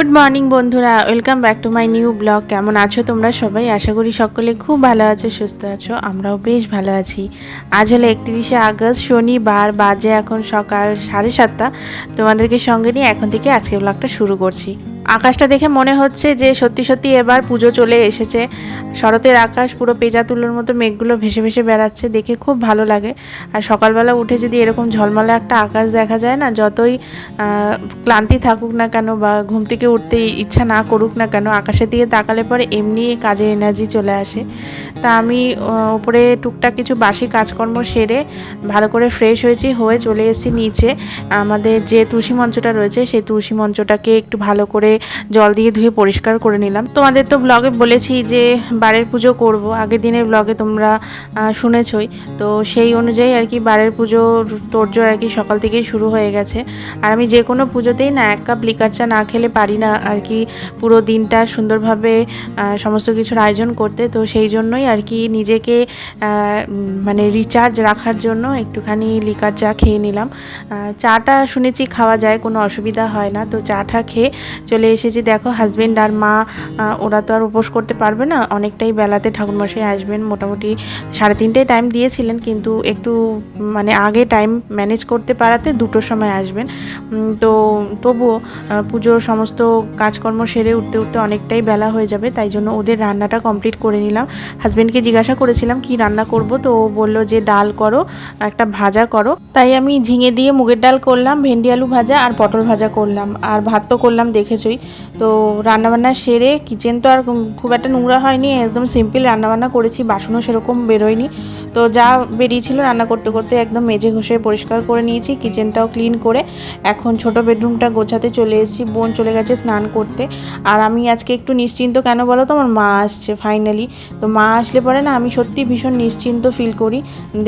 Good morning বন্ধুরা, welcome back to my new blog. কেমন আছো তোমরা সবাই? আশা করি সকলে খুব ভালো আছো, সুস্থ আছো, আমরাও বেশ ভালো আছি। আজ হলো একত্রিশে আগস্ট, শনিবার বাজে এখন সকাল সাড়ে সাতটা। তোমাদেরকে সঙ্গে নিয়ে এখন থেকে আজকে ব্লগটা শুরু করছি। আকাশটা দেখে মনে হচ্ছে যে সত্যি সত্যি এবার পুজো চলে এসেছে। শরতের আকাশ পুরো পেঁজা তুলোর মতো মেঘগুলো ভেসে ভেসে বেড়াচ্ছে, দেখে খুব ভালো লাগে। আর সকালবেলা উঠে যদি এরকম ঝলমলে একটা আকাশ দেখা যায় না, যতই ক্লান্তি থাকুক না কেন বা ঘুম থেকে উঠতে ইচ্ছা না করুক না কেন, আকাশের দিকে তাকালে পরে এমনি কাজের এনার্জি চলে আসে। তা আমি উপরে টুকটাক কিছু বাসি কাজকর্ম সেরে ভালো করে ফ্রেশ হয়েছি, হয়ে চলে এসেছি নিচে। আমাদের যে তুলসী মঞ্চটা রয়েছে, সেই তুলসী মঞ্চটাকে একটু ভালো করে জল দিয়ে ধুয়ে পরিষ্কার করে নিলাম। তোমাদের তো ব্লগে বলেছি যে বারের পুজো করব, আগের দিনের ব্লগে তোমরা শুনেছই। তো সেই অনুযায়ী আর কি বারের পুজোর তোড়জোড় আর কি সকাল থেকেই শুরু হয়ে গেছে। আর আমি যে কোনো পুজোতেই না এক কাপ লিকার চা না খেলে পারি না আর কি পুরো দিনটা সুন্দরভাবে সমস্ত কিছুর আয়োজন করতে। তো সেই জন্যই আর কি নিজেকে মানে রিচার্জ রাখার জন্য একটুখানি লিকার চা খেয়ে নিলাম। চাটা শুনেছি খাওয়া যায়, কোনো অসুবিধা হয় না। তো চাটা খেয়ে চলে এসেছি। দেখো হাজবেন্ড আর মা ওরা তো আর উপোস করতে পারবে না। অনেকটাই বেলাতে ঠাকুরমশাই আসবেন। মোটামুটি সাড়ে তিনটে টাইম দিয়েছিলেন, কিন্তু একটু মানে আগে টাইম ম্যানেজ করতে পারাতে দুটোর সময় আসবেন। তো তবুও পুজোর সমস্ত কাজকর্ম সেরে উঠতে উঠতে অনেকটাই বেলা হয়ে যাবে, তাই জন্য ওদের রান্নাটা কমপ্লিট করে নিলাম। হাজব্যান্ডকে জিজ্ঞাসা করেছিলাম, কি রান্না করব? তো ও বলল যে, ডাল করো, একটা ভাজা করো। তাই আমি ঝিঙে দিয়ে মুগের ডাল করলাম, ভেন্ডি আলু ভাজা আর পটল ভাজা করলাম। আর ভাত তো করলাম, দেখেছই। তো রান্নাবান্না সেরে কিচেন তো আর খুব একটা নোংরা হয়নি, একদম সিম্পল রান্নাবান্না করেছি, বাসনও সেরকম বেরোয়নি। তো যা বেরিয়েছিল রান্না করতে করতে একদম মেজে ঘষে পরিষ্কার করে নিয়েছি কিচেনটাও ক্লিন করে এখন ছোট বেডরুমটা গোছাতে চলে এসেছি, বোন চলে গেছে স্নান করতে। আর আমি আজকে একটু নিশ্চিন্ত, কেন বলো তো, আমার মা আসছে ফাইনালি তো মা আসলে পরে না, আমি সত্যি ভীষণ নিশ্চিন্ত ফিল করি।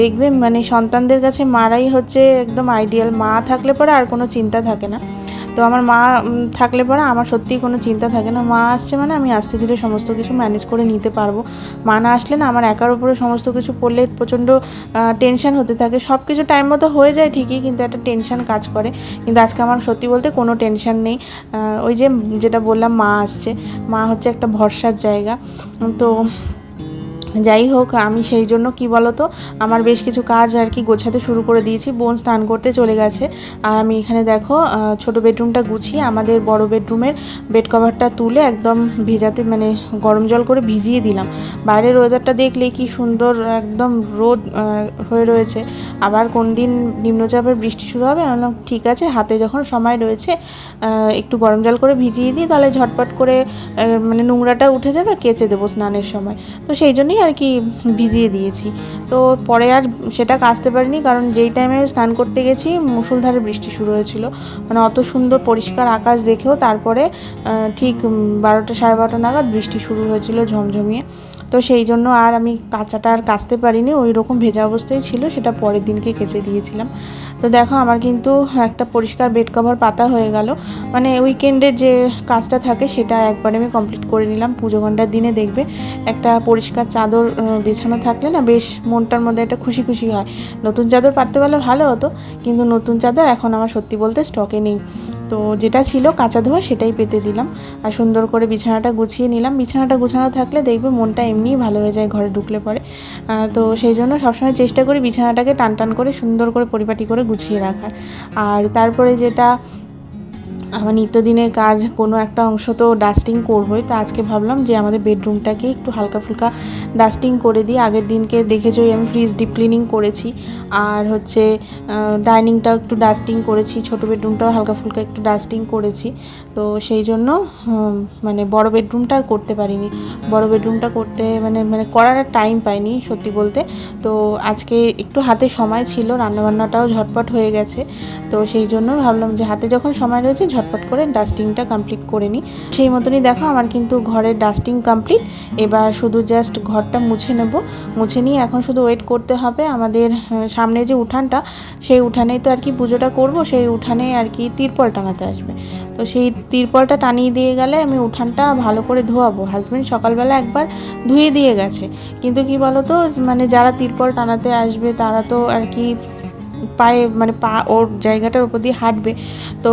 দেখবে মানে সন্তানদের কাছে মারাই হচ্ছে একদম আইডিয়াল মা থাকলে পরে আর কোনো চিন্তা থাকে না। তো আমার মা থাকলে পরে আমার সত্যিই কোনো চিন্তা থাকে না। মা আসছে মানে আমি আস্তে ধীরে সমস্ত কিছু ম্যানেজ করে নিতে পারব। মা না আসলে না আমার একার উপরে সমস্ত কিছু পড়লে প্রচণ্ড টেনশন হতে থাকে। সব কিছু টাইম মতো হয়ে যায় ঠিকই কিন্তু একটা টেনশন কাজ করে। কিন্তু আজকে আমার সত্যি বলতে কোনো টেনশন নেই। ওই যে যেটা বললাম মা আসছে। মা হচ্ছে একটা ভরসার জায়গা। তো যাই হোক, আমি সেই জন্য কি বলতো, আমার বেশ কিছু কাজ আর কি গোছাতে শুরু করে দিয়েছি, বোন স্নান করতে চলে গেছে। আর আমি এখানে দেখো ছোট বেডরুমটা গুছিয়ে আমাদের বড় বেডরুমের বেড কভারটা তুলে একদম ভেজাতে মানে গরম জল করে ভিজিয়ে দিলাম। বাইরের ওয়েদারটা দেখলে কি সুন্দর একদম রোদ হয়ে রয়েছে। আবার কোন দিন নিম্নচাপের বৃষ্টি শুরু হবে, আমি ঠিক আছে, হাতে যখন সময় রয়েছে একটু গরম জল করে ভিজিয়ে দিই, তাহলে ঝটপট করে মানে নোংরাটা উঠে যাবে, কেচে দেবো স্নানের সময়। তো সেই জন্যই আর কি ভিজিয়ে দিয়েছি। তো পরে আর সেটা কাচতে পারিনি কারণ যেই টাইমে স্নান করতে গেছি মুসুলধারে বৃষ্টি শুরু হয়েছিল। মানে অত সুন্দর পরিষ্কার আকাশ দেখেও তারপরে ঠিক বারোটা সাড়ে বারোটা নাগাদ বৃষ্টি শুরু হয়েছিল ঝমঝমিয়ে। তো সেই জন্য আর আমি কাঁচাটা আর কাচতে পারিনি, ওই রকম ভেজা অবস্থায় ছিল, সেটা পরের দিনকে কেচে দিয়েছিলাম। তো দেখো আমার কিন্তু একটা পরিষ্কার বেড কভার পাতা হয়ে গেল। মানে উইকেন্ডের যে কাজটা থাকে সেটা একবারে আমি কমপ্লিট করে নিলাম, পুজো ঘণ্টার দিনে দেখবে। একটা পরিষ্কার চাদর বিছানো থাকলে না বেশ মনটার মধ্যে একটা খুশি খুশি হয়। নতুন চাদর পাততে পারলে ভালো হতো, কিন্তু নতুন চাদর এখন আমার সত্যি বলতে স্টকে নেই। তো যেটা ছিল কাঁচা ধোয়া সেটাই পেতে দিলাম। আর সুন্দর করে বিছানাটা গুছিয়ে নিলাম। বিছানাটা গুছানো থাকলে দেখবে মনটা এমনিই ভালো হয়ে যায় ঘরে ঢুকলে পরে। তো সেই জন্য সবসময় চেষ্টা করি বিছানাটাকে টান টান করে সুন্দর করে পরিপাটি করে গুছিয়ে রাখার। আর তারপরে যেটা, আমার নিত্যদিনের কাজ কোনো একটা অংশ তো ডাস্টিং করবোই। তো আজকে ভাবলাম যে আমাদের বেডরুমটাকে একটু হালকা ফুলকা ডাস্টিং করে দিই আগের দিনকে দেখেছই আমি ফ্রিজ ডিপ ক্লিনিং করেছি। আর হচ্ছে ডাইনিংটাও একটু ডাস্টিং করেছি, ছোটো বেডরুমটাও হালকা ফুলকা একটু ডাস্টিং করেছি। তো সেই জন্য মানে বড় বেডরুমটা আর করতে পারিনি। বড় বেডরুমটা করতে মানে মানে করার টাইম পাইনি, সত্যি বলতে। তো আজকে একটু হাতে সময় ছিল, রান্নাবান্নাটাও ঝটপট হয়ে গেছে। তো সেই জন্য ভাবলাম যে হাতে যখন সময় রয়েছে, ঝটপট করে ডাস্টিংটা কমপ্লিট করে নিই। সেই মতনই দেখো, আমার কিন্তু ঘরের ডাস্টিং কমপ্লিট এবার শুধু জাস্ট ঘরটা মুছে নেব। মুছে নিয়ে এখন শুধু ওয়েট করতে হবে আমাদের সামনে যে উঠানটা, সেই উঠানেই তো আর কি পুজোটা করব, সেই উঠানে আর কি তিরপল টানাতে আসবে। তো সেই তিরপলটা টানিয়ে দিয়ে গেলে আমি উঠানটা ভালো করে ধোয়াবো। হাজব্যান্ড সকালবেলা একবার ধুয়ে দিয়ে গেছে। কিন্তু কি বলো তো মানে যারা তিরপল টানাতে আসবে, তারা তো আর কি পায়ে মানে পা ওর জায়গাটার উপর দিয়ে হাঁটবে। তো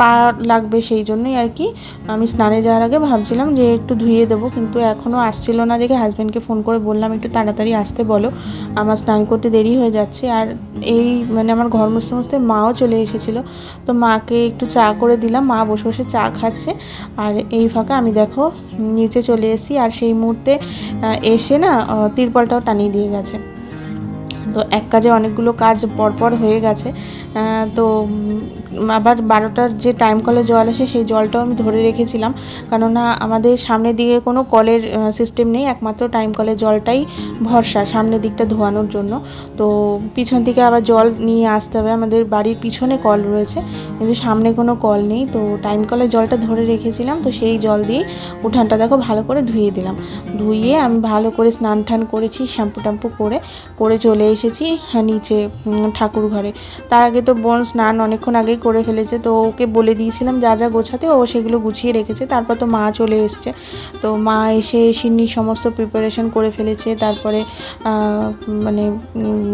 পা লাগবে সেই জন্যই আর কি। আমি স্নানে যাওয়ার আগে ভাবছিলাম যে একটু ধুয়ে দেবো, কিন্তু এখনও আসছিল না দেখে হাজব্যান্ডকে ফোন করে বললাম, একটু তাড়াতাড়ি আসতে বলো, আমার স্নান করতে দেরি হয়ে যাচ্ছে। আর এই মানে আমার ঘর মুছতে মুছতে মাও চলে এসেছিল, তো মাকে একটু চা করে দিলাম, মা বসে বসে চা খাচ্ছে। আর এই ফাঁকা আমি দেখো নিচে চলে এসেছি, আর সেই মুহূর্তে এসে না তিরপলটাও টানিয়ে দিয়ে গেছে। তো এক কাজে অনেকগুলো কাজ পরপর হয়ে গেছে তো আবার বারোটার যে টাইম কলে জল আসে সেই জলটাও আমি ধরে রেখেছিলাম। কেননা আমাদের সামনের দিকে কোনো কলের সিস্টেম নেই একমাত্র টাইম কলের জলটাই ভরসা সামনের দিকটা ধোয়ানোর জন্য। তো পিছন থেকে আবার জল নিয়ে আসতে হবে। আমাদের বাড়ির পিছনে কল রয়েছে কিন্তু সামনে কোনো কল নেই। তো টাইম কলের জলটা ধরে রেখেছিলাম তো সেই জল দিয়ে উঠানটা দেখো ভালো করে ধুয়ে দিলাম। ধুয়ে আমি ভালো করে স্নান টান করেছি শ্যাম্পু ট্যাম্পু করে করে চলে এসেছি হ্যাঁ, নিচে ঠাকুর ঘরে। তার আগে তো বোন স্নান অনেকক্ষণ আগেই করে ফেলেছে। তো ওকে বলে দিয়েছিলাম যা যা গোছাতে, ও সেগুলো গুছিয়ে রেখেছে। তারপর তো মা চলে এসছে। তো মা এসে সিন্নি সমস্ত প্রিপারেশন করে ফেলেছে। তারপরে মানে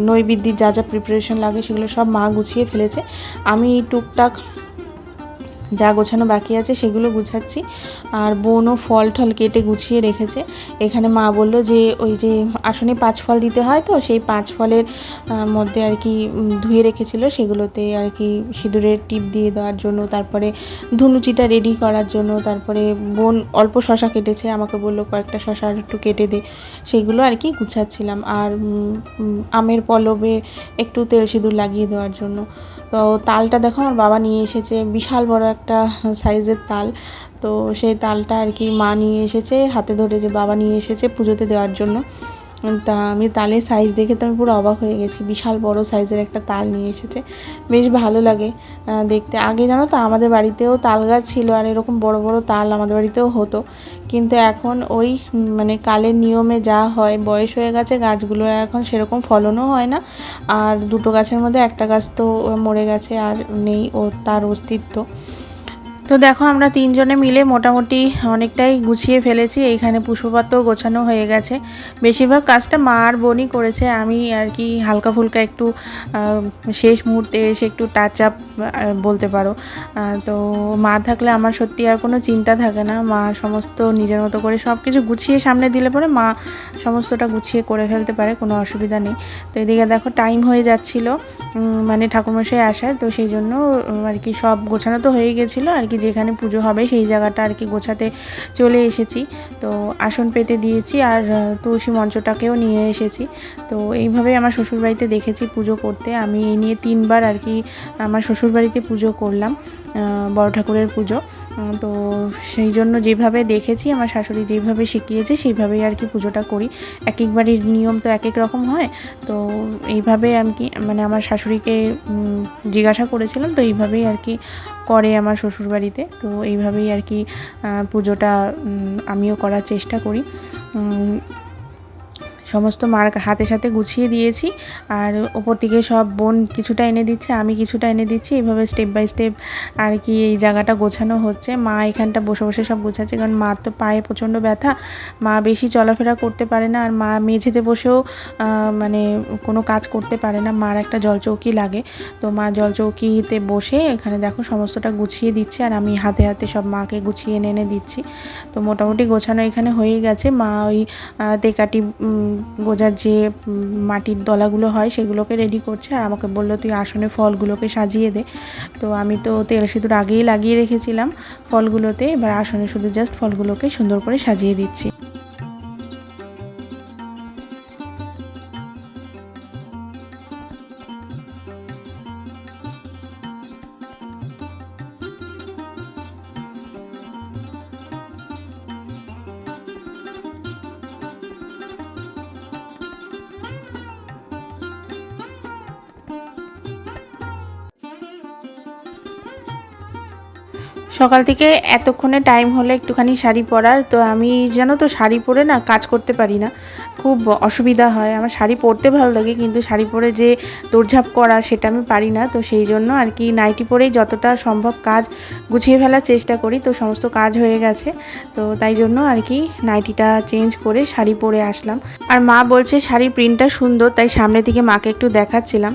নৈবিদ্যির যা যা প্রিপারেশন লাগে সেগুলো সব মা গুছিয়ে ফেলেছে। আমি টুকটাক যা গোছানো বাকি আছে সেগুলো গুছাচ্ছি। আর বোনও ফল টল কেটে গুছিয়ে রেখেছে। এখানে মা বলল যে, ওই যে আসনে পাঁচ ফল দিতে হয় তো, সেই পাঁচ ফলের মধ্যে আর কি ধুয়ে রেখেছিল। সেগুলোতে আর কি সিঁদুরের টিপ দিয়ে দেওয়ার জন্য, তারপরে ধুনুচিটা রেডি করার জন্য, তারপরে বোন অল্প শশা কেটেছে। আমাকে বলল, কয়েকটা শশা একটু কেটে দে। সেগুলো আর কি গুছাচ্ছিলাম। আর আমের পলবে একটু তেল সিঁদুর লাগিয়ে দেওয়ার জন্য। তো তালটা দেখো, আমার বাবা নিয়ে এসেছে। বিশাল বড় একটা সাইজের তাল। তো সেই তালটা আর কি মা নিয়ে এসেছে, হাতে ধরে যে বাবা নিয়ে এসেছে পুজোতে দেওয়ার জন্য। তা আমি তালের সাইজ দেখে তো আমি পুরো অবাক হয়ে গেছি। বিশাল বড় সাইজের একটা তাল নিয়ে এসেছে। বেশ ভালো লাগে দেখতে। আগে জানো তো আমাদের বাড়িতেও তাল গাছ ছিল আর এরকম বড় বড় তাল আমাদের বাড়িতেও হতো। কিন্তু এখন ওই মানে কালের নিয়মে যা হয়, বয়স হয়ে গেছে, গাছগুলো এখন সেরকম ফলনও হয় না। আর দুটো গাছের মধ্যে একটা গাছ তো মরে গেছে আর নেই ও তার অস্তিত্ব। তো দেখো, আমরা তিনজনে মিলে মোটামুটি অনেকটাই গুছিয়ে ফেলেছি। এইখানে পুষ্পপাত্র গোছানো হয়ে গেছে। বেশিরভাগ কাজটা মা আর বোনই করেছে। আমি আর কি হালকা ফুলকা একটু শেষ মুহূর্তে এসে একটু টাচ আপ বলতে পারো। তো মা থাকলে আমার সত্যি আর কোনো চিন্তা থাকে না। মা সমস্ত নিজের মতো করে সব কিছু গুছিয়ে সামনে দিলে পরে মা সমস্তটা গুছিয়ে করে ফেলতে পারে, কোনো অসুবিধা নেই। তো এদিকে দেখো টাইম হয়ে যাচ্ছিল মানে ঠাকুরমশাই আসার তো সেই জন্য আর কি সব গোছানো তো হয়ে গেছিল। আর কি যেখানে পুজো হবে সেই জায়গাটা আর কি গোছাতে চলে এসেছি। তো আসন পেতে দিয়েছি আর তুলসী মঞ্চটাকেও নিয়ে এসেছি। তো এইভাবেই আমার শ্বশুরবাড়িতে দেখেছি পুজো করতে। আমি এই নিয়ে তিনবার আর কি আমার শ্বশুরবাড়িতে পুজো করলাম বড় ঠাকুরের পুজো। তো সেই জন্য যেভাবে দেখেছি, আমার শাশুড়ি যেভাবে শিখিয়েছে, সেইভাবেই আর কি পুজোটা করি। এক এক বাড়ির নিয়ম তো এক এক রকম হয়। তো এইভাবে আমি কি মানে আমার শাশুড়িকে জিজ্ঞাসা করেছিলাম, তো এইভাবেই আর কি করে আমার শ্বশুরবাড়িতে। তো এইভাবেই আর কি পুজোটা আমিও করার চেষ্টা করি। সমস্ত মার হাতে সাথে গুছিয়ে দিয়েছি। আর ওপর থেকে সব বোন কিছুটা এনে দিচ্ছে, আমি কিছুটা এনে দিচ্ছি। এভাবে স্টেপ বাই স্টেপ আর কি এই জায়গাটা গোছানো হচ্ছে। মা এখানটা বসে বসে সব গোছাচ্ছে, কারণ মার তো পায়ে প্রচণ্ড ব্যথা। মা বেশি চলাফেরা করতে পারে না, আর মা মেঝেতে বসেও মানে কোনো কাজ করতে পারে না। মার একটা জলচৌকি লাগে, তো মা জলচৌকিতে বসে এখানে দেখো সমস্তটা গুছিয়ে দিচ্ছে। আর আমি হাতে হাতে সব মাকে গুছিয়ে এনে এনে দিচ্ছি। তো মোটামুটি গোছানো এখানে হয়ে গেছে। মা ওই তেকাটি গোজার যে মাটির দলাগুলো হয় সেগুলোকে রেডি করছে আর আমাকে বলল, তুই আসনে ফলগুলোকে সাজিয়ে দে। তো আমি তো তেল সিঁদুর আগেই লাগিয়ে রেখেছিলাম ফলগুলোতে। এবার আসনে শুধু জাস্ট ফলগুলোকে সুন্দর করে সাজিয়ে দিচ্ছি। সকাল থেকে এতক্ষণে টাইম হলে একটুখানি শাড়ি পরার, তো আমি যেন তো শাড়ি পরে না কাজ করতে পারি না। খুব অসুবিধা হয়। আমার শাড়ি পরতে ভালো লাগে, কিন্তু শাড়ি পরে যে দৌড়ঝাঁপ করা সেটা আমি পারি না। তো সেই জন্য আর কি নাইটি পরেই যতটা সম্ভব কাজ গুছিয়ে ফেলার চেষ্টা করি। তো সমস্ত কাজ হয়ে গেছে। তো তাই জন্য আর কি নাইটিটা চেঞ্জ করে শাড়ি পরে আসলাম। আর মা বলছে শাড়ির প্রিন্টটা সুন্দর, তাই সামনে থেকে মাকে একটু দেখাচ্ছিলাম।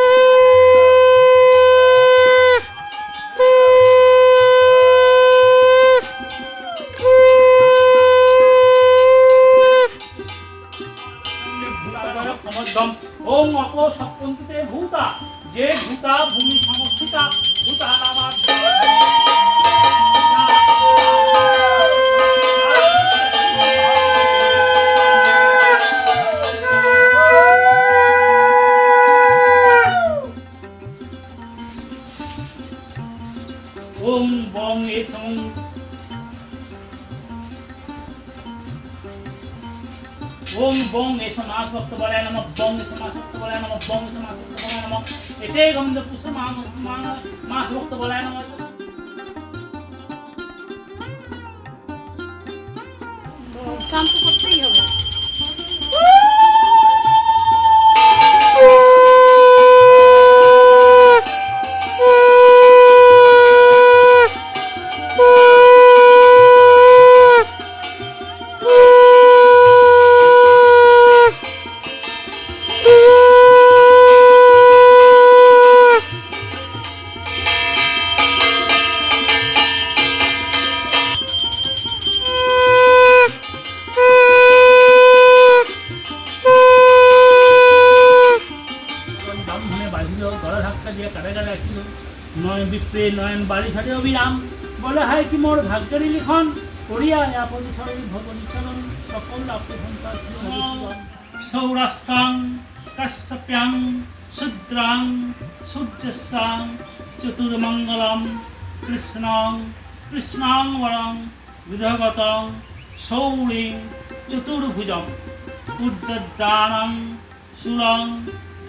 অপ সপ্তন্তিতে ভূতা যে ভূতা ভূমি সমস্থিতা ভূতা নামাত বং এসো মাস ভক্ত বলে নম বং এসো মাস ভক্ত বলে নম বং এসো মাস सूर्यस्यां चतुर्मङ्गलं कृष्णां कृष्णाङ्गरं विधगतं सौरी चतुर्भुज उद्ददानं शूलं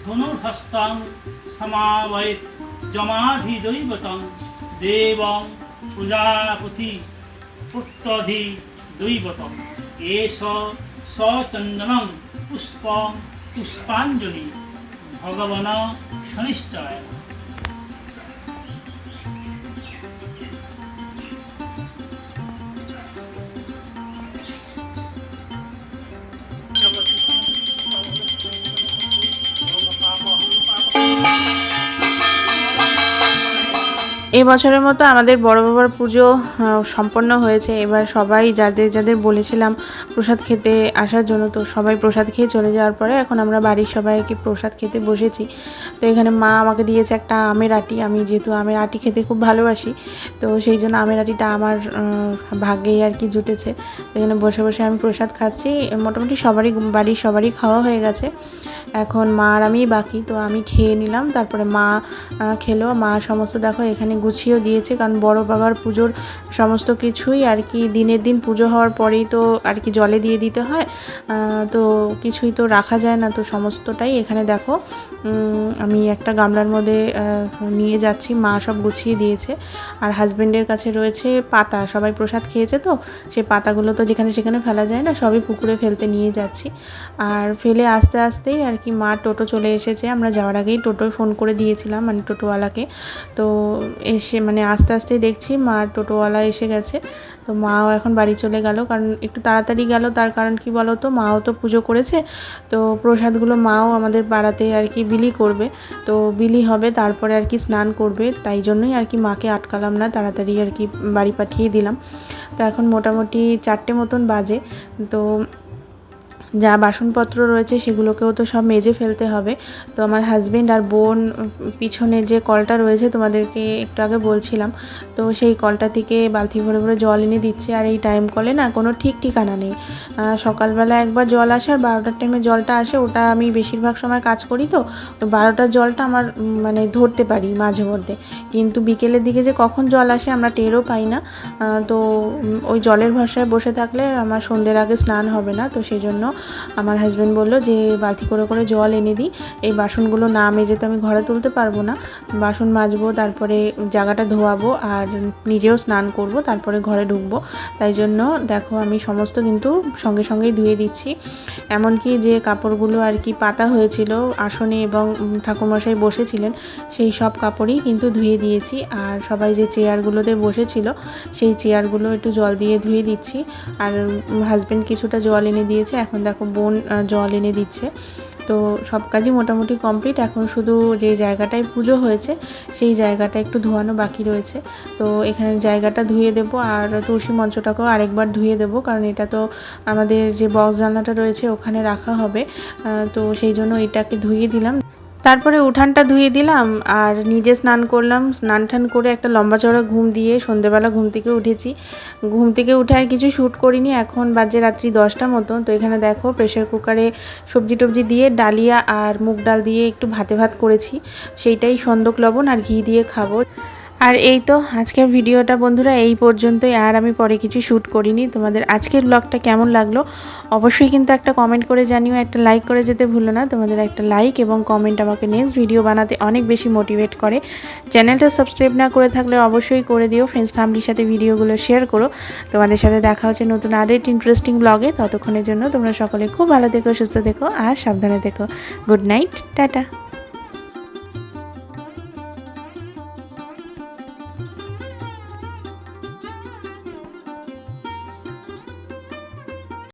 धनुर्हस्तं समावयत् जमाधिदैवतं, देवं, प्रजापति पुत्तधि दैवतम् एष सचन्दनं पुष्पं, पुष्पाञ्जलिः। এই বছরের মতো আমাদের বড় বাবার পুজো সম্পন্ন হয়েছে। এবার সবাই যাদের যাদের বলেছিলাম প্রসাদ খেতে আসার জন্য, তো সবাই প্রসাদ খেয়ে চলে যাওয়ার পরে এখন আমরা বাড়ির সবাইকে প্রসাদ খেতে বসেছি। তো এখানে মা আমাকে দিয়েছে একটা আমের আটি। আমি যেহেতু আমের আটি খেতে খুব ভালোবাসি, তো সেই জন্য আমের আটিটা আমার ভাগ্যেই আর কি জুটেছে। এখানে বসে বসে আমি প্রসাদ খাচ্ছি। মোটামুটি সবারই বাড়ির সবারই খাওয়া হয়ে গেছে। এখন মা আর আমি বাকি, তো আমি খেয়ে নিলাম। তারপরে মা খেলো। মা সমস্ত দেখো এখানে গুছিয়েও দিয়েছে, কারণ বড় বাবার পুজোর সমস্ত কিছুই আর কি দিনের দিন পুজো হওয়ার পরেই তো আর কি জলে দিয়ে দিতে হয়। তো কিছুই তো রাখা যায় না, তো সমস্তটাই এখানে দেখো। আমি একটা গামলার মধ্যে নিয়ে যাচ্ছি, মা সব গুছিয়ে দিয়েছে। আর হাজবেন্ডের কাছে রয়েছে পাতা, সবাই প্রসাদ খেয়েছে তো? সেই পাতাগুলো তো যেখানে সেখানে ফেলা যায় না, সবই পুকুরে ফেলতে নিয়ে যাচ্ছি। আর ফেলে আস্তে আস্তেই আর কি মা টোটো চলে এসেছে, আমরা যাওয়ার আগেই টোটোয় ফোন করে দিয়েছিলাম মানে টোটোওয়ালাকে। তো এসে মানে আস্তে আস্তেই দেখছি, মা টোটোওয়ালা এসে গেছে। তো মাও এখন বাড়ি চলে গেল, কারণ একটু তাড়াতাড়ি গেল, তার কারণ কি বলো তো মাও তো পুজো করেছে, তো প্রসাদগুলো মাও আমাদের পাড়াতে আর কি বিলি করবে, তো বিলি হবে, তারপরে আর কি স্নান করবে, তাই জন্যই আর কি মাকে আটকালাম না, তাড়াতাড়ি আর কি বাড়ি পাঠিয়ে দিলাম। তো এখন মোটামুটি চারটে মতন বাজে, তো যা বাসনপত্র রয়েছে সেগুলোকেও তো সব মেজে ফেলতে হবে। তো আমার হাজব্যান্ড আর বোন উম, পিছনের যে কলটা রয়েছে তোমাদেরকে একটু আগে বলছিলাম তো সেই কলটা থেকে বালতি ভরে ভরে জল এনে দিচ্ছে আর এই টাইম কলে না কোনো ঠিক ঠিকানা নেই। সকালবেলা একবার জল আসে আর বারোটার টাইমে জলটা আসে ওটা আমি বেশিরভাগ সময় কাজ করি তো বারোটার জলটা আমার মানে ধরতে পারি মাঝে মধ্যে। কিন্তু বিকেলের দিকে যে কখন জল আসে আমরা টেরও পাই না। তো ওই জলের ভরসায় বসে থাকলে আমার সন্ধ্যের আগে স্নান হবে না তো সেই জন্য আমার হাজব্যান্ড বলল যে, বালতি করে করে জল এনে দিই। এই বাসনগুলো না মেজে তো আমি ঘরে তুলতে পারব না। বাসন মাজবো, তারপরে জায়গাটা ধোয়াবো আর নিজেও স্নান করব, তারপরে ঘরে ঢুকবো। তাই জন্য দেখো আমি সমস্ত কিন্তু সঙ্গে সঙ্গেই ধুয়ে দিচ্ছি। এমনকি যে কাপড়গুলো আর কি পাতা হয়েছিল, আসনে এবং ঠাকুরমশাই বসেছিলেন, সেই সব কাপড়ই কিন্তু ধুয়ে দিয়েছি। আর সবাই যে চেয়ারগুলোতে বসেছিল, সেই চেয়ারগুলো একটু জল দিয়ে ধুয়ে দিচ্ছি। আর হাজব্যান্ড কিছুটা জল এনে দিয়েছে। এখন দেখো বোন জল এনে দিচ্ছে। তো সব কাজই মোটামুটি কমপ্লিট। এখন শুধু যে জায়গাটায় পুজো হয়েছে, সেই জায়গাটা একটু ধোয়ানো বাকি রয়েছে। তো এখানে জায়গাটা ধুয়ে দেব আর তুলসী মঞ্চটাকেও আরেকবার ধুয়ে দেব, কারণ এটা তো আমাদের যে বক্স জানলাটা রয়েছে, ওখানে রাখা হবে। তো সেই জন্য এটাকে ধুয়ে দিলাম। তারপরে উঠানটা ধুয়ে দিলাম আর নিজে স্নান করলাম। স্নান টান করে একটা লম্বা চড়া ঘুম দিয়ে সন্ধেবেলা ঘুম থেকে উঠেছি। ঘুম থেকে উঠে আর কিছু শ্যুট করিনি, এখন বাজে রাত্রি দশটা মতো তো এখানে দেখো প্রেশার কুকারে সবজি টবজি দিয়ে ডালিয়া আর মুগ ডাল দিয়ে একটু ভাতে ভাত করেছি। সেইটাই সন্দক লবণ আর ঘি দিয়ে খাব। আর এই তো আজকের ভিডিওটা বন্ধুরা, এই পর্যন্তই। আর আমি পরে কিছু শ্যুট করিনি। তোমাদের আজকের ব্লগটা কেমন লাগল অবশ্যই কিন্তু একটা কমেন্ট করে জানিও। একটা লাইক করে যেতে ভুলো না। তোমাদের একটা লাইক এবং কমেন্ট আমাকে নেক্সট ভিডিও বানাতে অনেক বেশি মোটিভেট করে। চ্যানেলটা সাবস্ক্রাইব না করে থাকলে অবশ্যই করে দিও। ফ্রেন্ডস ফ্যামিলির সাথে ভিডিওগুলো শেয়ার করো। তোমাদের সাথে দেখা হচ্ছে নতুন আরও ইন্টারেস্টিং ব্লগে ততক্ষণের জন্য তোমরা সকলে খুব ভালো থেকো, সুস্থ থেকো আর সাবধানে থেকো। Good night tata.